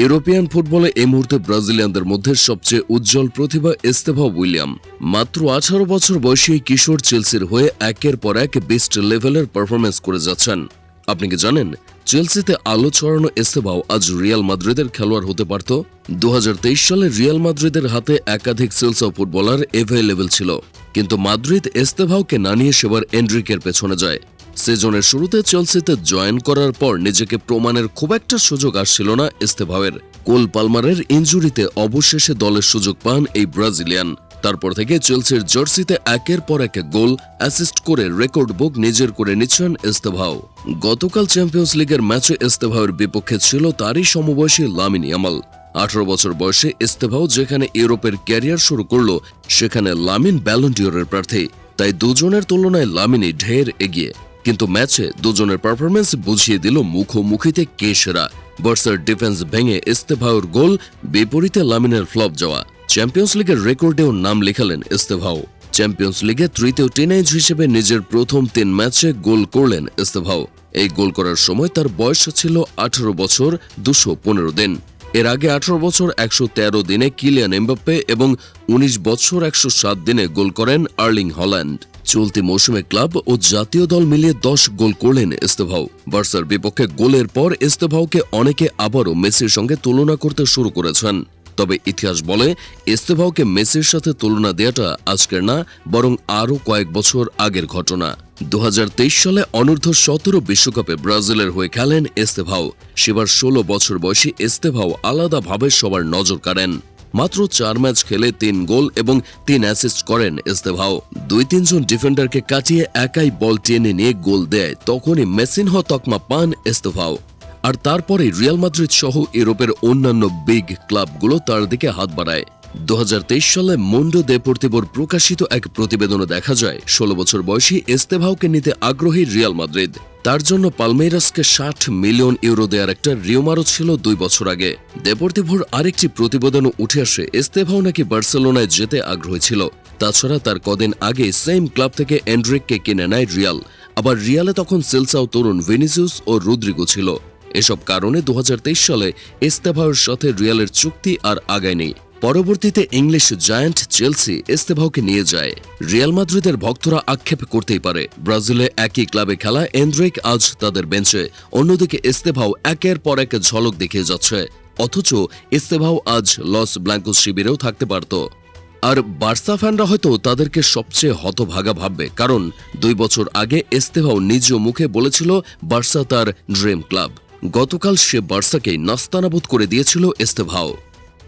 European ফুটবলে এই মুহূর্তে ব্রাজিলিয়ানদের মধ্যে সবচেয়ে উজ্জ্বল প্রতিভা এস্তেভা উইলিয়াম। মাত্র আঠারো বছর বয়সী কিশোর চেলসির হয়ে একের পর এক বেস্ট লেভেলের পারফরমেন্স করে যাচ্ছেন। আপনি কি জানেন, চেলসিতে আলো ছড়ানো এস্তেভাও আজ রিয়াল মাদ্রিদের খেলোয়াড় হতে পারত। দু হাজার তেইশ সালে রিয়াল মাদ্রিদের হাতে একাধিক সেলসা ফুটবলার এভেলেবেল ছিল। কিন্তু মাদ্রিদ এস্তেভাওকে না নিয়ে সেবার এন্ড্রিকের পেছনে যায়। সিজনের শুরুতে চেলসিতে জয়েন করার পর নিজেকে প্রমাণের খুব একটা সুযোগ আসছিল না ইস্তেভাওয়ের কোল পালমারের ইঞ্জুরিতে অবশেষে দলের সুযোগ পান এই ব্রাজিলিয়ান। তারপর থেকে চেলসির জার্সিতে একের পর এক গোল, অ্যাসিস্ট করে রেকর্ড বুক নিজের করে নিচ্ছেন ইস্তেভাও গতকাল চ্যাম্পিয়ন্স লিগের ম্যাচে ইস্তেভাওয়ের বিপক্ষে ছিল তারই সমবয়সী লামিন ইয়ামাল। আঠারো বছর বয়সে ইস্তেভাও যেখানে ইউরোপের ক্যারিয়ার শুরু করল, সেখানে লামিন ব্যালন্টিয়রের প্রার্থী। তাই দুজনের তুলনায় লামিনি ঢের এগিয়ে। কিন্তু ম্যাচে দুজনের পারফরমেন্স বুঝিয়ে দিল মুখোমুখিতে কে সেরা বার্সার ডিফেন্স ভেঙে ইস্তেভাওর গোল, বিপরীতে লামিনের ফ্লপ যাওয়া। চ্যাম্পিয়ন্স লিগের রেকর্ডেও নাম লেখালেন ইস্তেভাও চ্যাম্পিয়ন্স লিগে তৃতীয় টিনেজ হিসেবে নিজের প্রথম তিন ম্যাচে গোল করলেন ইস্তেভাও এই গোল করার সময় তার বয়স ছিল আঠারো বছর দুশো পনেরো দিন। এর আগে আঠারো বছর একশো তেরো দিনে কিলিয়ান এমবাপ্পে এবং উনিশ বছর একশো সাত দিনে গোল করেন আর্লিং হল্যান্ড। চলতি মৌসুমে ক্লাব ও জাতীয় দল মিলিয়ে দশ গোল করলেন ইস্তেভাও বার্সার বিপক্ষে গোলের পর ইস্তেভাওকে অনেকে আবারও মেসির সঙ্গে তুলনা করতে শুরু করেছেন। তবে ইতিহাস বলে ইস্তেভাওকে মেসির সাথে তুলনা দেওয়াটা আজকের না, বরং আরও কয়েক বছর আগের ঘটনা। দু হাজার তেইশ সালে অনূর্ধ্ব সতেরো বিশ্বকাপে ব্রাজিলের হয়ে খেলেন ইস্তেভাও সেবার ষোলো বছর বয়সী ইস্তেভাও আলাদাভাবে সবার নজর কাড়েন। মাত্র চার ম্যাচ খেলে তিন গোল এবং তিন অ্যাসিস্ট করেন ইস্তেভাও দুই তিনজন ডিফেন্ডারকে কাটিয়ে একাই বল টেনে নিয়ে গোল দেয়, তখনই মেসিনহ তকমা পান ইস্তেভাও আর তারপরে রিয়াল মাদ্রিদ সহ ইউরোপের অন্যান্য বিগ ক্লাবগুলো তার দিকে হাত বাড়ায়। দু হাজার তেইশ সালে মন্ডো দেপোর্তিবোর প্রকাশিত এক প্রতিবেদনে দেখা যায়, ষোলো বছর বয়সী এস্তেভাওকে নিতে আগ্রহী রিয়াল মাদ্রিদ। তার জন্য পালমেইরাসকে ষাট মিলিয়ন ইউরো দেওয়ার একটা রিওমারও ছিল দুই বছর আগে। দেপোর্তিভোর আরেকটি প্রতিবেদনও উঠে আসে এস্তেভাও নাকি বার্সেলোনায় যেতে আগ্রহী ছিল। তাছাড়া তার কদিন আগে সেম ক্লাব থেকে এন্ড্রিককে কিনে নেয় রিয়াল। আবার রিয়ালে তখন সেলসাও তরুণ ভিনিসিউস ও রুদ্রিগো ছিল। এসব কারণে দু হাজার তেইশ সালে ইস্তেভাওয়ের সাথে রিয়ালের চুক্তি আর আগায় নেই। পরবর্তীতে ইংলিশ জায়ান্ট চেলসি ইস্তেভাওকে নিয়ে যায়। রিয়াল মাদ্রিদের ভক্তরা আক্ষেপ করতেই পারে। ব্রাজিলে একই ক্লাবে খেলা এন্ড্রিক আজ তাদের বেঞ্চে। অন্যদিকে ইস্তেভাও একের পর এক ঝলক দেখিয়ে যাচ্ছে। অথচ ইস্তেভাও আজ লস ব্ল্যাঙ্কোস শিবিরেও থাকতে পারত। আর বার্সা ফ্যানরা হয়তো তাদেরকে সবচেয়ে হতভাগা ভাববে, কারণ দুই বছর আগে এস্তেভাও নিজ মুখে বলেছিল বার্সা তার ড্রিম ক্লাব। গতকাল সে বার্সাকে নাস্তানাবুদ করে দিয়েছিল এস্তেভাও